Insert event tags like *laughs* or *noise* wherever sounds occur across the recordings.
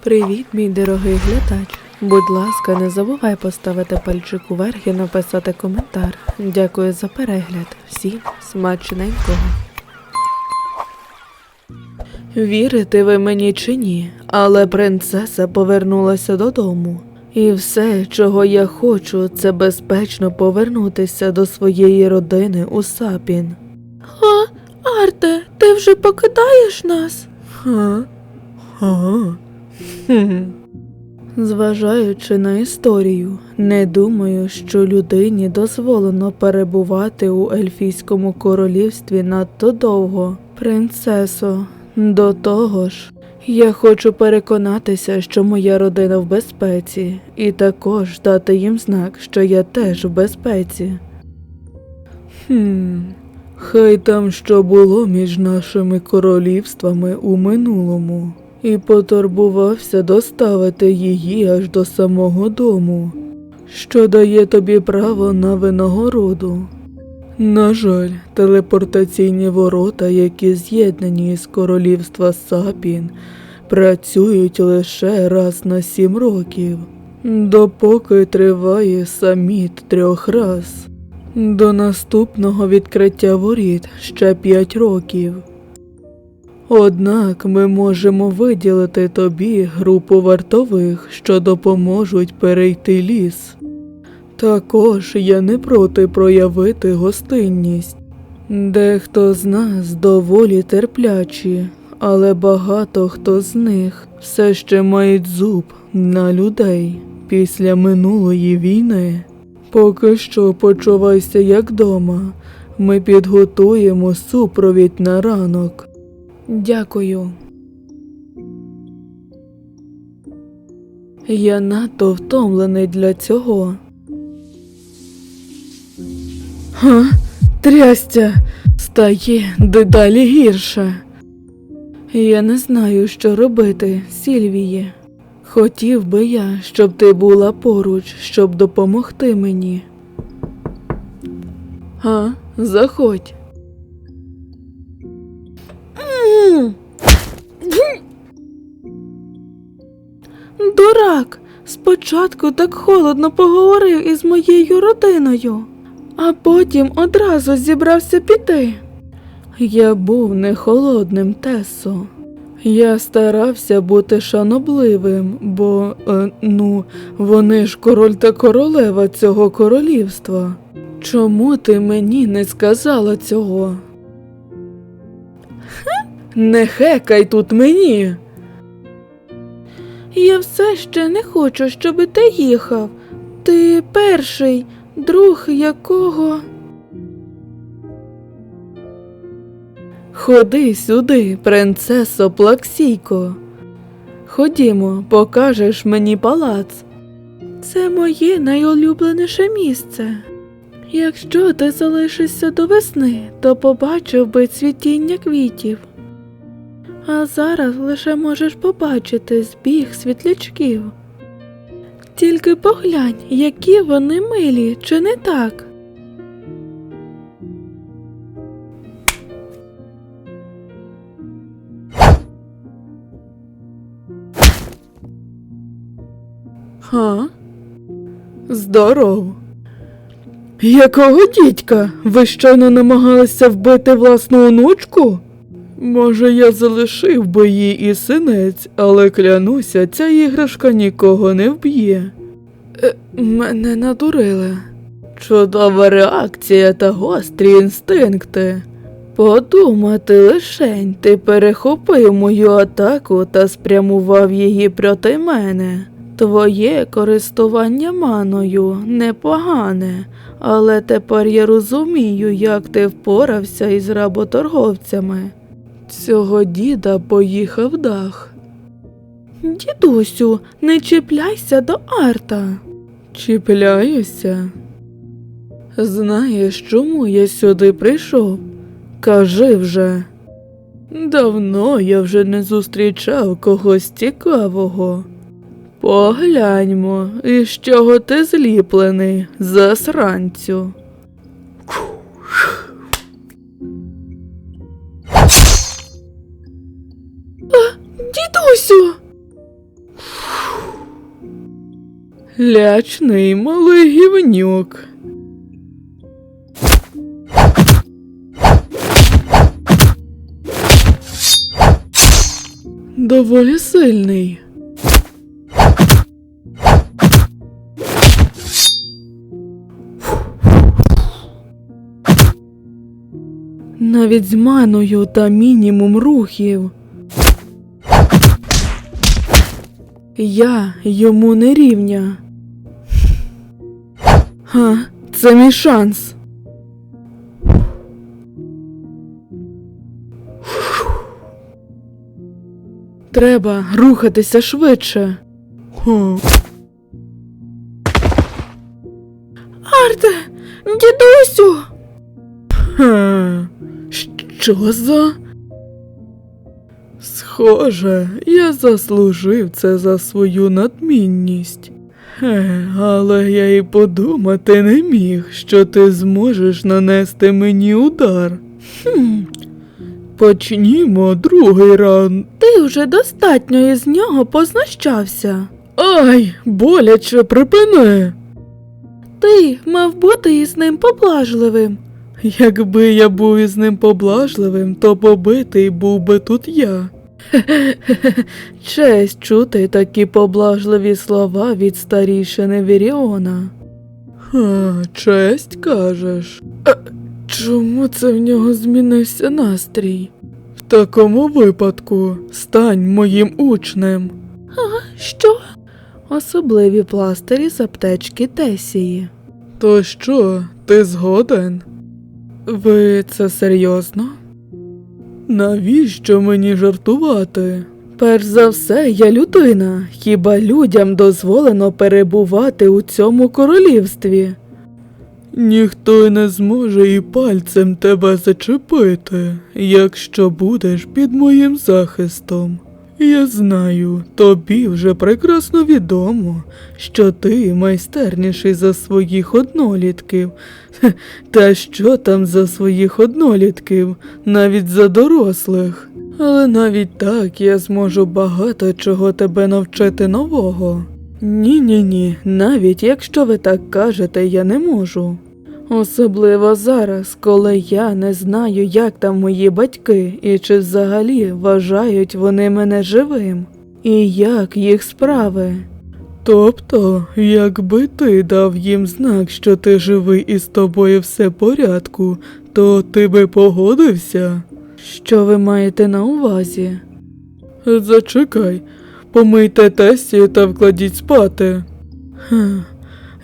Привіт, мій дорогий глядач. Будь ласка, не забувай поставити пальчик уверх і написати коментар. Дякую за перегляд. Всім смачненького. Вірите ви мені чи ні, але принцеса повернулася додому. І все, чого я хочу, це безпечно повернутися до своєї родини у Сапін. Ха, Арте, ти вже покидаєш нас? Ха? Ха? Зважаючи на історію, не думаю, що людині дозволено перебувати у ельфійському королівстві надто довго. Принцесо, до того ж, я хочу переконатися, що моя родина в безпеці, і також дати їм знак, що я теж в безпеці. Хм, хай там що було між нашими королівствами у минулому, і потурбувався доставити її аж до самого дому, що дає тобі право на винагороду. На жаль, телепортаційні ворота, які з'єднані з королівства Сапін, працюють лише раз на сім років, допоки триває саміт трьох раз. До наступного відкриття воріт ще п'ять років. Однак ми можемо виділити тобі групу вартових, що допоможуть перейти ліс. Також я не проти проявити гостинність. Дехто з нас доволі терплячі, але багато хто з них все ще мають зуб на людей після минулої війни. Поки що почувайся як дома. Ми підготуємо супровід на ранок. Дякую. Я надто втомлений для цього. Га? Трястя стає дедалі гірше. Я не знаю, що робити, Сільвіє. Хотів би я, щоб ти була поруч, щоб допомогти мені. А, заходь. Дурак! Спочатку так холодно поговорив із моєю родиною, а потім одразу зібрався піти. Я був не холодним, Тесо. Я старався бути шанобливим, бо, е, ну, вони ж король та королева цього королівства. Чому ти мені не сказала цього? Не хекай тут мені. Я все ще не хочу, щоб ти їхав. Ти перший, друг якого. Ходи сюди, принцесо Плаксійко. Ходімо, покажеш мені палац. Це моє найулюбленіше місце. Якщо ти залишишся до весни, то побачив би цвітіння квітів. А зараз лише можеш побачити збіг світлячків. Тільки поглянь, які вони милі, чи не так? Ха? Здоров. Якого дідька? Ви щойно намагалися вбити власну онучку? Може, я залишив би її і синець, але клянуся, ця іграшка нікого не вб'є. Е, мене надурили. Чудова реакція та гострі інстинкти. Подумати лишень, ти перехопив мою атаку та спрямував її проти мене. Твоє користування маною непогане, але тепер я розумію, як ти впорався із работорговцями. Цього діда поїхав дах. Дідусю, не чіпляйся до арта. Чіпляюся. Знаєш, чому я сюди прийшов? Кажи вже. Давно я вже не зустрічав когось цікавого. Погляньмо, із чого ти зліплений, засранцю. Дідусю. Лячний малий гівнюк. Доволі сильний. Навіть з маною та мінімум рухів. Я йому не рівня. Ха, це мій шанс. Треба рухатися швидше. Хо. Арте, дідусю. Ха, що за? Схоже, я заслужив це за свою надмінність. Хе, але я і подумати не міг, що ти зможеш нанести мені удар. Хм. Почнімо другий раунд. Ти вже достатньо із нього познущався. Ай, боляче припини. Ти мав бути із ним поблажливим. Якби я був із ним поблажливим, то побитий був би тут я. *laughs* Честь чути такі поблажливі слова від старішини Віріона. Ха, честь кажеш. А, чому це в нього змінився настрій? В такому випадку стань моїм учнем. А, що? Особливі пластирі з аптечки Тесії. То що, ти згоден? Ви це серйозно? Навіщо мені жартувати? Перш за все, я людина. Хіба людям дозволено перебувати у цьому королівстві? Ніхто не зможе і пальцем тебе зачепити, якщо будеш під моїм захистом. Я знаю, тобі вже прекрасно відомо, що ти майстерніший за своїх однолітків. Та що там за своїх однолітків, навіть за дорослих. Але навіть так я зможу багато чого тебе навчити нового. Ні, ні, ні, навіть якщо ви так кажете, я не можу. Особливо зараз, коли я не знаю, як там мої батьки, і чи взагалі вважають вони мене живим, і як їх справи. Тобто, якби ти дав їм знак, що ти живий і з тобою все порядку, то ти би погодився? Що ви маєте на увазі? Зачекай, помийте Тесі та вкладіть спати. Хм.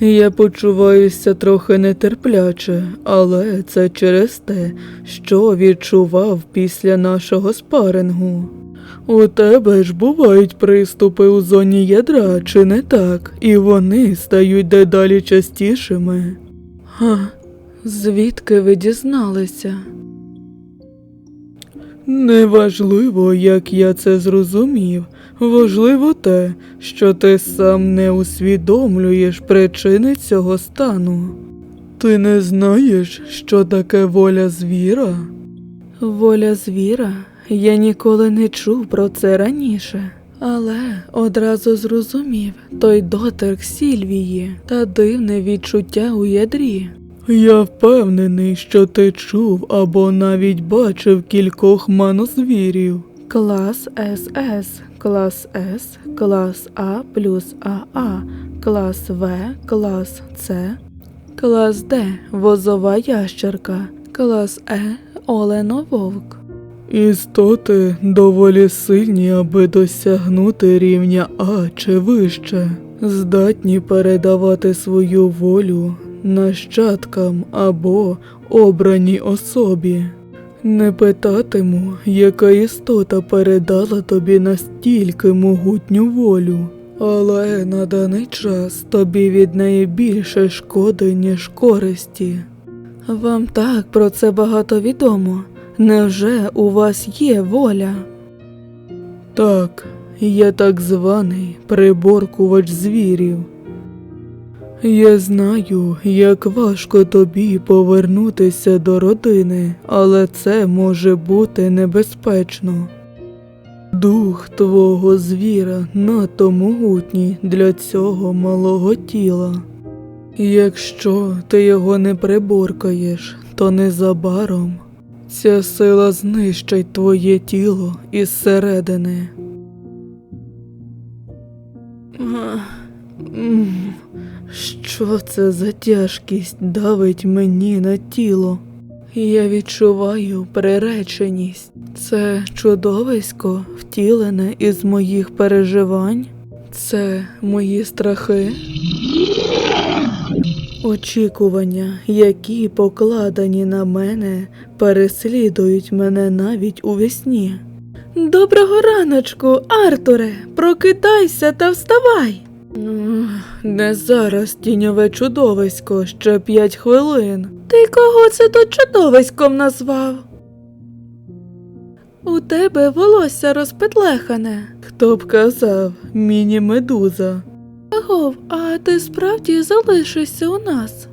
Я почуваюся трохи нетерпляче, але це через те, що відчував після нашого спарингу. У тебе ж бувають приступи у зоні ядра, чи не так, і вони стають дедалі частішими. Ха, звідки ви дізналися? Неважливо, як я це зрозумів. Важливо те, що ти сам не усвідомлюєш причини цього стану. Ти не знаєш, що таке воля звіра? Воля звіра? Я ніколи не чув про це раніше. Але одразу зрозумів той доторк Сільвії та дивне відчуття у ядрі. Я впевнений, що ти чув або навіть бачив кількох манозвірів. Клас СС, клас С, клас А плюс АА, клас В, клас С, клас Д возова ящерка, клас Е оленововк. Істоти доволі сильні, аби досягнути рівня А чи вище, здатні передавати свою волю нащадкам або обраній особі. Не питатиму, яка істота передала тобі настільки могутню волю, але на даний час тобі від неї більше шкоди, ніж користі. Вам так про це багато відомо. Невже у вас є воля? Так, я так званий приборкувач звірів. Я знаю, як важко тобі повернутися до родини, але це може бути небезпечно. Дух твого звіра надто могутній для цього малого тіла. Якщо ти його не приборкаєш, то незабаром ця сила знищить твоє тіло із середини. Що це за тяжкість давить мені на тіло? Я відчуваю приреченість. Це чудовисько, втілене із моїх переживань. Це мої страхи. Очікування, які покладені на мене, переслідують мене навіть у вісні. Доброго раночку, Артуре, прокидайся та вставай. Не зараз, тіньове чудовисько, ще п'ять хвилин. Ти кого це тут чудовиськом назвав? У тебе волосся розпетлехане. Хто б казав, міні-медуза. Агов, а ти справді залишишся у нас?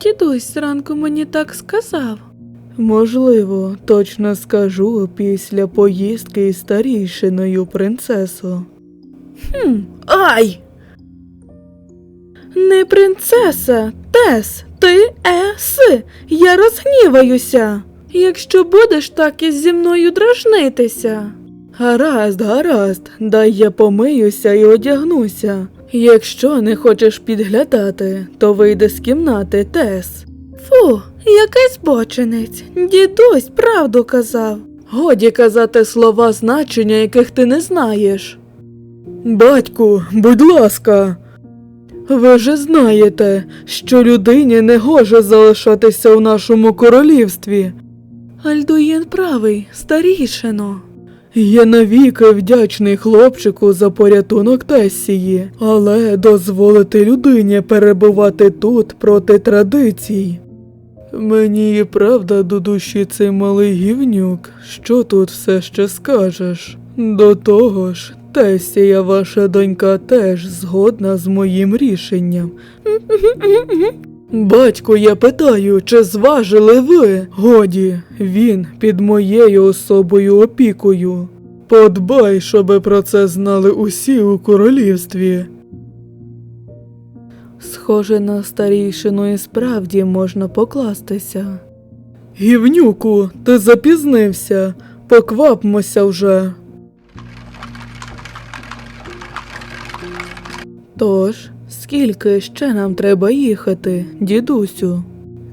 Дідусь зранку мені так сказав. Можливо, точно скажу після поїздки із старійшиною принцесо. Хм, ай! Не принцеса, Тес, ти ес. Я розгніваюся. Якщо будеш так із зі мною дражнитися. Гаразд, гаразд, дай я помиюся і одягнуся. Якщо не хочеш підглядати, то вийди з кімнати, Тес. Фу, який збочинець. Дідусь правду казав. Годі казати слова значення, яких ти не знаєш. Батьку, будь ласка. Ви же знаєте, що людині не гоже залишатися у нашому королівстві. Альдуїн правий, старішино. Я навіки вдячний хлопчику за порятунок Тесії, але дозволити людині перебувати тут проти традицій. Мені і правда до душі цей малий гівнюк. Що тут все ще скажеш? До того ж, Тесія, ваша донька, теж згодна з моїм рішенням. Батько, я питаю, чи зважили ви? Годі, він під моєю особою опікою. Подбай, щоби про це знали усі у королівстві. Схоже на старійшину і справді можна покластися. Гівнюку, ти запізнився. Поквапмося вже. Тож, скільки ще нам треба їхати, дідусю?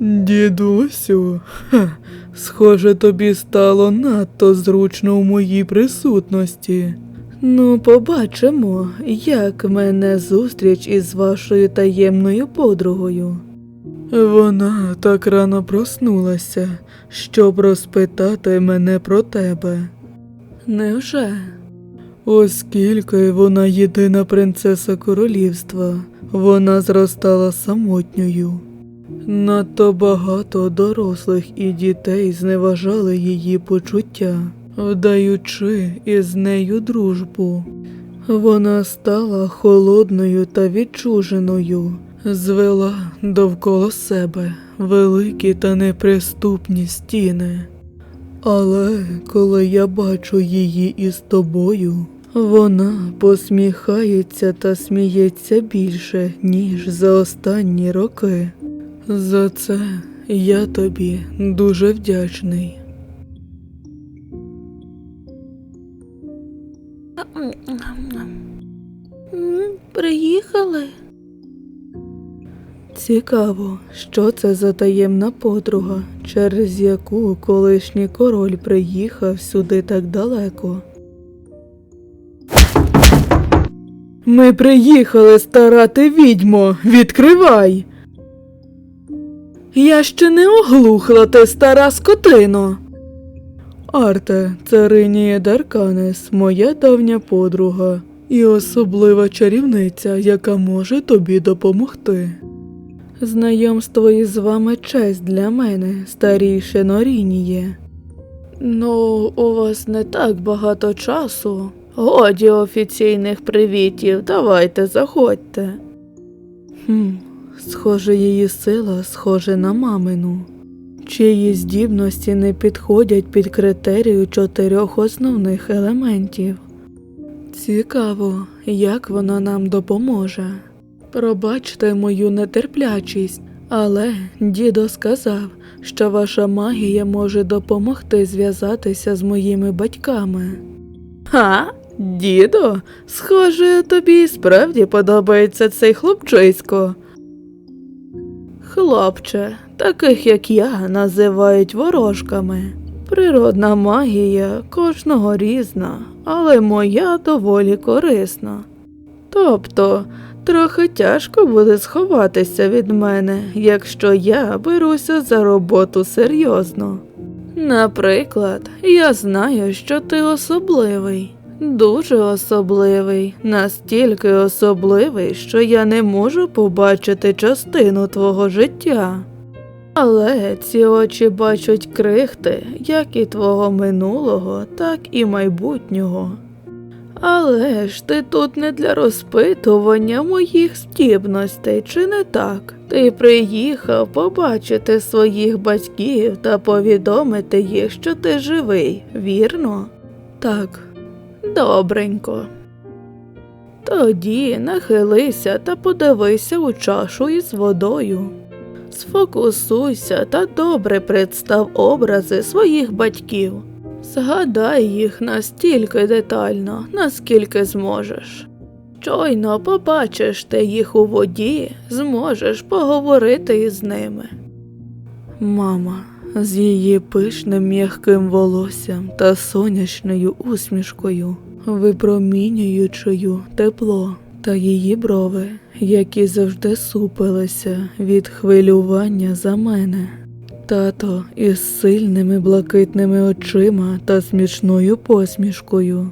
Дідусю, Ха, схоже, тобі стало надто зручно у моїй присутності. Ну, побачимо, як мене зустріч із вашою таємною подругою. Вона так рано проснулася, щоб розпитати мене про тебе. Невже? Оскільки вона єдина принцеса королівства, вона зростала самотньою. Надто багато дорослих і дітей зневажали її почуття, вдаючи із нею дружбу. Вона стала холодною та відчуженою, звела довкола себе великі та неприступні стіни. Але коли я бачу її із тобою, вона посміхається та сміється більше, ніж за останні роки. За це я тобі дуже вдячний. Приїхали. Цікаво, що це за таємна подруга, через яку колишній король приїхав сюди так далеко. Ми приїхали старати відьмо. Відкривай. Я ще не оглухла, ти стара скотино. Арте, царинія Дарканес, моя давня подруга і особлива чарівниця, яка може тобі допомогти. Знайомство із вами честь для мене, старіше Норініє. Ну, у вас не так багато часу. Годі офіційних привітів, давайте заходьте. Хм, схоже, її сила схоже на мамину. чиї здібності не підходять під критерію чотирьох основних елементів. Цікаво, як вона нам допоможе. Пробачте мою нетерплячість, але дідо сказав, що ваша магія може допомогти зв'язатися з моїми батьками. Ха, дідо, схоже, тобі справді подобається цей хлопчисько. Хлопче, таких як я називають ворожками. Природна магія кожного різна, але моя доволі корисна. Тобто, трохи тяжко буде сховатися від мене, якщо я беруся за роботу серйозно. Наприклад, я знаю, що ти особливий, дуже особливий, настільки особливий, що я не можу побачити частину твого життя. Але ці очі бачать крихти, як і твого минулого, так і майбутнього. Але ж ти тут не для розпитування моїх здібностей, чи не так? Ти приїхав побачити своїх батьків та повідомити їх, що ти живий, вірно? Так, добренько. Тоді нахилися та подивися у чашу із водою. Сфокусуйся та добре представ образи своїх батьків. Згадай їх настільки детально, наскільки зможеш. Щойно побачиш ти їх у воді, зможеш поговорити із ними. Мама з її пишним м'яким волоссям та сонячною усмішкою, випромінюючою тепло та її брови, які завжди супилися від хвилювання за мене. Тато із сильними блакитними очима та смішною посмішкою.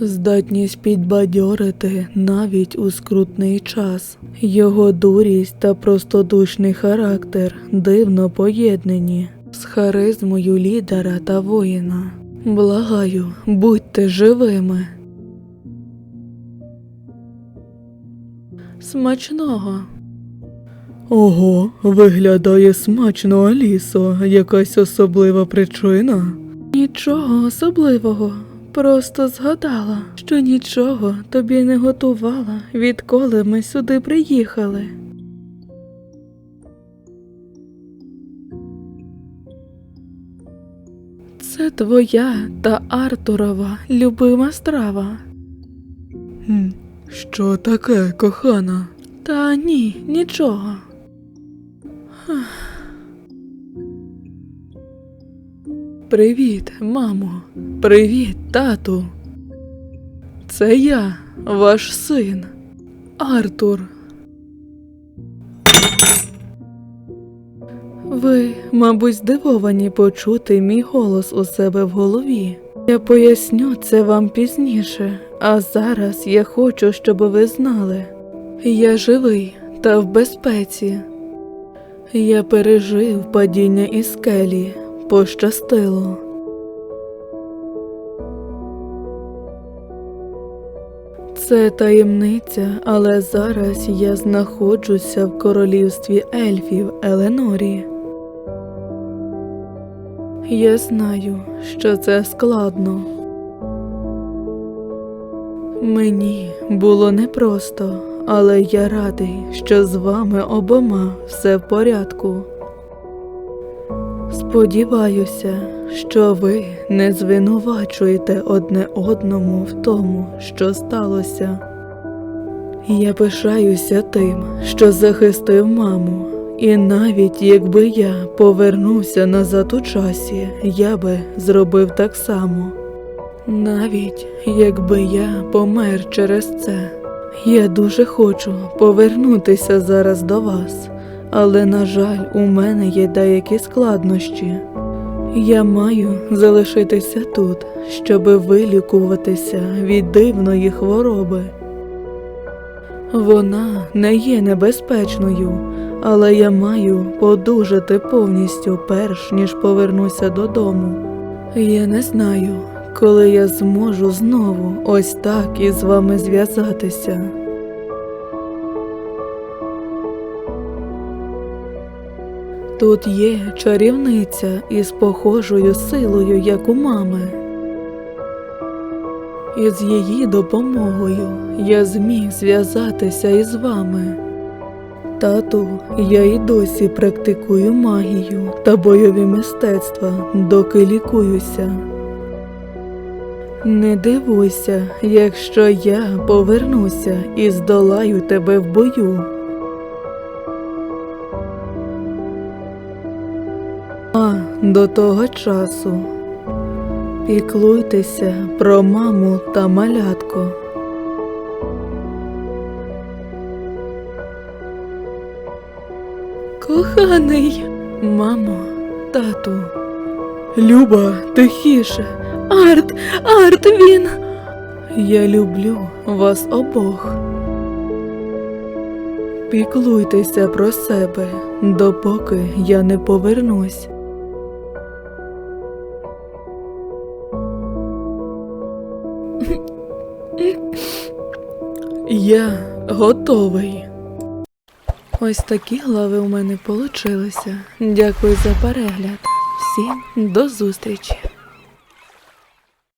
Здатність підбадьорити навіть у скрутний час. Його дурість та простодушний характер дивно поєднані з харизмою лідера та воїна. Благаю, будьте живими. Смачного. Ого, виглядає смачно, Алісо. Якась особлива причина? Нічого особливого. Просто згадала, що нічого тобі не готувала, відколи ми сюди приїхали. Це твоя та Артурова любима страва. Що таке, кохана? Та ні, нічого. Привіт, мамо. Привіт, тату. Це я, ваш син, Артур. Ви, мабуть, здивовані почути мій голос у себе в голові. Я поясню це вам пізніше, а зараз я хочу, щоб ви знали. Я живий та в безпеці. Я пережив падіння із скелі, пощастило. Це таємниця, але зараз я знаходжуся в королівстві ельфів Еленорі. Я знаю, що це складно. Мені було непросто, але я радий, що з вами обома все в порядку. Сподіваюся, що ви не звинувачуєте одне одному в тому, що сталося. Я пишаюся тим, що захистив маму, і навіть якби я повернувся назад у часі, я би зробив так само. Навіть якби я помер через це, я дуже хочу повернутися зараз до вас, але, на жаль, у мене є деякі складнощі. Я маю залишитися тут, щоби вилікуватися від дивної хвороби. Вона не є небезпечною, але я маю подужати повністю перш ніж повернуся додому. Я не знаю, коли я зможу знову ось так із вами зв'язатися. Тут є чарівниця із похожою силою, як у мами. І з її допомогою я зміг зв'язатися із вами. Тату, я й досі практикую магію та бойові мистецтва, доки лікуюся. Не дивуйся, якщо я повернуся і здолаю тебе в бою. А до того часу піклуйтеся про маму та малятко. Коханий, мамо, тату. Люба, тихіше. Арт, Арт, він. Я люблю вас обох. Піклуйтеся про себе, допоки я не повернусь. Я готовий. Ось такі глави у мене получилися. Дякую за перегляд. Всім до зустрічі!